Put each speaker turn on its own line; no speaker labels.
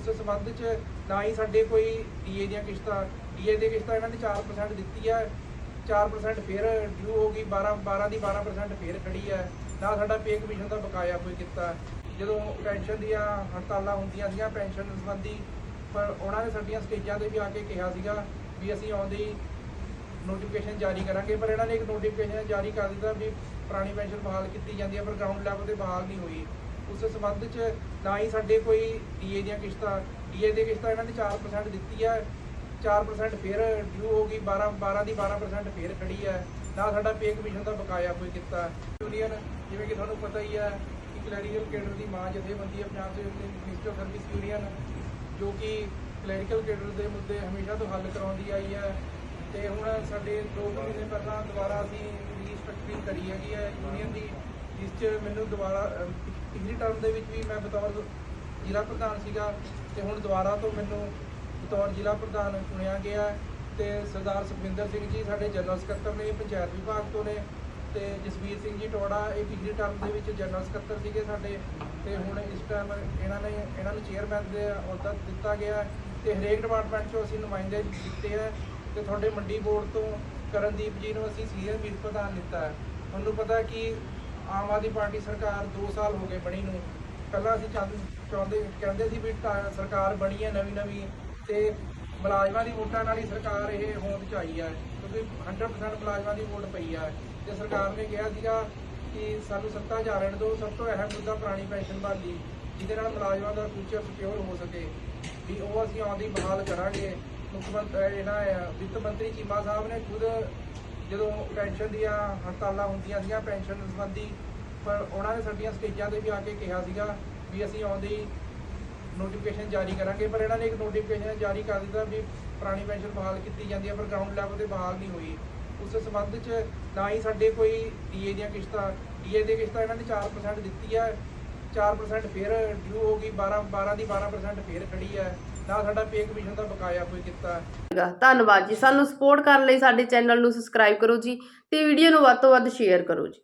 ਉਸ ਸੰਬੰਧ 'ਚ ਨਾ ਹੀ ਸਾਡੇ ਕੋਈ ਡੀਏ ਦੀਆਂ ਕਿਸ਼ਤਾਂ, ਡੀਏ ਦੀ ਕਿਸ਼ਤਾਂ ਇਹਨਾਂ ਨੇ 4% ਦਿੱਤੀ ਹੈ 4% ਫਿਰ ਡਿਊ ਹੋ ਗਈ 12 12 ਦੀ 12% ਫਿਰ ਖੜੀ ਹੈ ਨਾ ਸਾਡਾ ਪੇ ਕਮਿਸ਼ਨ ਦਾ ਬਕਾਇਆ ਕੋਈ ਕੀਤਾ। ਜਦੋਂ ਪੈਨਸ਼ਨ ਦੀਆਂ ਹੜਤਾਲਾਂ ਹੁੰਦੀਆਂ ਸੀਗੀਆਂ ਪੈਨਸ਼ਨ ਸੰਬੰਧੀ, ਪਰ ਉਹਨਾਂ ਨੇ ਸਾਡੀਆਂ ਸਟੇਜਾਂ ਤੇ ਵੀ ਆ ਕੇ ਕਿਹਾ ਸੀਗਾ ਵੀ ਅਸੀਂ ਆਉਂਦੀ ਨੋਟੀਫਿਕੇਸ਼ਨ ਜਾਰੀ ਕਰਾਂਗੇ, ਪਰ ਇਹਨਾਂ ਨੇ ਇੱਕ ਨੋਟੀਫਿਕੇਸ਼ਨ ਜਾਰੀ ਕਰ ਦਿੱਤਾ ਵੀ ਪੁਰਾਣੀ ਪੈਨਸ਼ਨ ਬਹਾਲ ਕੀਤੀ ਜਾਂਦੀ ਹੈ ਪਰ ਗਰਾਊਂਡ ਲੈਵਲ ਤੇ ਬਹਾਲ ਨਹੀਂ ਹੋਈ। ਉਸ ਸੰਬੰਧ 'ਚ ਨਾ ਹੀ ਸਾਡੇ ਕੋਈ ਡੀਏ ਦੀਆਂ ਕਿਸ਼ਤਾਂ ਡੀਏ ਦੀਆਂ ਕਿਸ਼ਤਾਂ ਇਹਨਾਂ ਨੇ 4% ਦਿੱਤੀ ਹੈ 4% ਫਿਰ ਡਿਊ ਹੋ ਗਈ 12 12 ਦੀ 12% ਫਿਰ ਖੜੀ ਹੈ ਨਾ ਸਾਡਾ ਪੇ ਕਮਿਸ਼ਨ ਦਾ ਬਕਾਇਆ ਕੋਈ ਕੀਤਾ। ਯੂਨੀਅਨ ਜਿਵੇਂ ਕਿ ਤੁਹਾਨੂੰ ਪਤਾ ਹੀ ਹੈ ਕਿ ਕਲੈਰੀਕਲ ਕੇਡਰ ਦੀ ਮਾਂ ਜਥੇਬੰਦੀ ਹੈ ਪੰਜਾਬ ਦੇ ਮਿਨਿਸਟਰ ਸਰਵਿਸ ਯੂਨੀਅਨ ਜੋ ਕਿ ਕਲੈਰੀਕਲ ਕੇਡਰ ਦੇ ਮੁੱਦੇ ਹਮੇਸ਼ਾ ਤੋਂ ਹੱਲ ਕਰਾਉਂਦੀ ਆਈ ਹੈ ਤੇ ਹੁਣ ਸਾਡੇ ਦੋ ਮਹੀਨੇ ਪਹਿਲਾਂ ਦੁਬਾਰਾ ਅਸੀਂ ਰੀਸਟਰਕਚਰਿੰਗ ਕਰੀ ਹੈਗੀ ਹੈ ਯੂਨੀਅਨ ਦੀ। ਜਿਸ 'ਚ ਮੈਨੂੰ ਦੁਬਾਰਾ ਅਮ, ਪਿਛਲੀ ਟਰਮ ਦੇ ਵਿੱਚ ਵੀ ਮੈਂ ਬਤੌਰ ਜ਼ਿਲ੍ਹਾ ਪ੍ਰਧਾਨ ਸੀਗਾ ਤੇ ਹੁਣ ਦੁਬਾਰਾ ਤੋਂ ਮੈਨੂੰ ਬਤੌਰ ਜ਼ਿਲ੍ਹਾ ਪ੍ਰਧਾਨ ਚੁਣਿਆ ਗਿਆ ਹੈ ਤੇ ਸਰਦਾਰ ਸੁਖਵਿੰਦਰ ਸਿੰਘ ਜੀ ਸਾਡੇ ਜਨਰਲ ਸਕੱਤਰ ਨੇ ਪੰਚਾਇਤ ਵਿਭਾਗ ਤੋਂ ਨੇ ਤੇ ਜਸਵੀਰ ਸਿੰਘ ਜੀ ਟੋੜਾ ਇਹ ਪਿਛਲੀ ਟਰਮ ਦੇ ਵਿੱਚ ਜਨਰਲ ਸਕੱਤਰ ਸੀਗੇ ਸਾਡੇ ਤੇ ਹੁਣ ਇਸ ਟਾਈਮ ਇਹਨਾਂ ਨੇ ਇਹਨਾਂ ਨੂੰ ਚੇਅਰਮੈਨ ਦੇ ਅਹੁਦਾ ਦਿੱਤਾ ਗਿਆ ਹੈ ਤੇ ਹਰੇਕ ਡਿਪਾਰਟਮੈਂਟ 'ਚੋਂ ਅਸੀਂ ਨੁਮਾਇੰਦੇ ਦਿੱਤੇ ਹੈ ਤੇ ਤੁਹਾਡੇ ਮੰਡੀ ਬੋਰਡ ਤੋਂ ਕਰਨਦੀਪ ਜੀ ਨੂੰ ਅਸੀਂ ਸੀਨੀਅਰ ਮੀਤ ਪ੍ਰਧਾਨ ਦਿੱਤਾ। ਹੈ ਤੁਹਾਨੂੰ ਪਤਾ ਕਿ ਆਮ ਆਦਮੀ ਪਾਰਟੀ ਸਰਕਾਰ 2 ਸਾਲ ਹੋ ਗਏ ਬਣੀ ਨੂੰ। ਪਹਿਲਾਂ ਅਸੀਂ ਚਾਹੁੰ- ਚਾਹੁੰਦੇ ਕਹਿੰਦੇ ਸੀ ਵੀ ਟਾ- ਸਰਕਾਰ ਬਣੀ ਹੈ ਨਵੀਂ ਨਵੀਂ ਤੇ ਮੁਲਾਜ਼ਮਾਂ ਦੀ ਵੋਟਾਂ ਨਾਲ ਹੀ ਸਰਕਾਰ ਇਹ ਹੋਂਦ ਚ ਆਈ ਹੈ ਕਿਉਂਕਿ 100% ਮੁਲਾਜ਼ਮਾਂ ਦੀ ਵੋਟ ਪਈ ਹੈ ਤੇ ਸਰਕਾਰ ਨੇ ਕਿਹਾ ਸੀਗਾ ਕਿ ਸਾਨੂੰ ਸੱਤਾ ਜਾ ਰਹਿਣ ਦਿਓ, ਸਭ ਤੋਂ ਅਹਿਮ ਮੁੱਦਾ ਪੁਰਾਣੀ ਪੈਨਸ਼ਨ ਬਹਾਲੀ ਜਿਹਦੇ ਨਾਲ ਮੁਲਾਜ਼ਮਾਂ ਦਾ ਫਿਊਚਰ ਸਿਕਿਉਰ ਹੋ ਸਕੇ। ਵੀ ਉਹ ਅਸੀਂ ਆਉਂਦੀ ਬਹਾਲ ਕਰਾਂਗੇ। ਮੁੱਖ ਮੰਤਰੀ ਇਹਨਾਂ ਵਿੱਤ ਮੰਤਰੀ ਚੀਮਾ ਸਾਹਿਬ ਨੇ ਖੁਦ ਜਦੋਂ ਪੈਨਸ਼ਨ ਦੀਆਂ ਹੜਤਾਲਾਂ ਹੁੰਦੀਆਂ ਸੀਗੀਆਂ, ਪੈਨਸ਼ਨ ਸੰਬੰਧੀ, ਪਰ ਉਹਨਾਂ ਨੇ ਸਾਡੀਆਂ ਸਟੇਜਾਂ ਤੇ ਵੀ ਆ ਕੇ ਕਿਹਾ ਸੀਗਾ ਵੀ ਅਸੀਂ ਆਉਂਦੀ ਨੋਟੀਫਿਕੇਸ਼ਨ ਜਾਰੀ ਕਰਾਂਗੇ, ਪਰ ਇਹਨਾਂ ਨੇ ਇੱਕ ਨੋਟੀਫਿਕੇਸ਼ਨ ਜਾਰੀ ਕਰ ਦਿੱਤਾ ਵੀ ਪੁਰਾਣੀ ਪੈਨਸ਼ਨ ਬਹਾਲ ਕੀਤੀ ਜਾਂਦੀ ਹੈ, ਪਰ ਗਰਾਊਂਡ ਲੈਵਲ ਤੇ ਬਹਾਲ ਨਹੀਂ ਹੋਈ। ਉਸ ਸੰਬੰਧ 'ਚ ਨਾ ਹੀ ਸਾਡੇ ਕੋਈ ਡੀਏ ਦੀਆਂ ਕਿਸ਼ਤਾਂ, ਡੀਏ ਦੀ ਕਿਸ਼ਤਾਂ ਇਹਨਾਂ ਨੇ 4% ਦਿੱਤੀ ਹੈ 4% ਫਿਰ ਡਿਊ ਹੋ ਗਈ 12 12 ਦੀ 12% ਫਿਰ ਖੜੀ ਹੈ। ਨਾ ਸਾਡਾ ਪੇ ਕਮਿਸ਼ਨ ਦਾ ਬਕਾਇਆ ਕੋਈ ਕੀਤਾ
ਹੈਗਾ। ਧੰਨਵਾਦ ਜੀ। ਸਾਨੂੰ ਸਪੋਰਟ ਕਰਨ ਲਈ ਸਾਡੇ ਚੈਨਲ ਨੂੰ ਸਬਸਕ੍ਰਾਈਬ ਕਰੋ ਜੀ ਤੇ ਵੀਡੀਓ ਨੂੰ ਵੱਧ ਤੋਂ ਵੱਧ ਸ਼ੇਅਰ ਕਰੋ ਜੀ।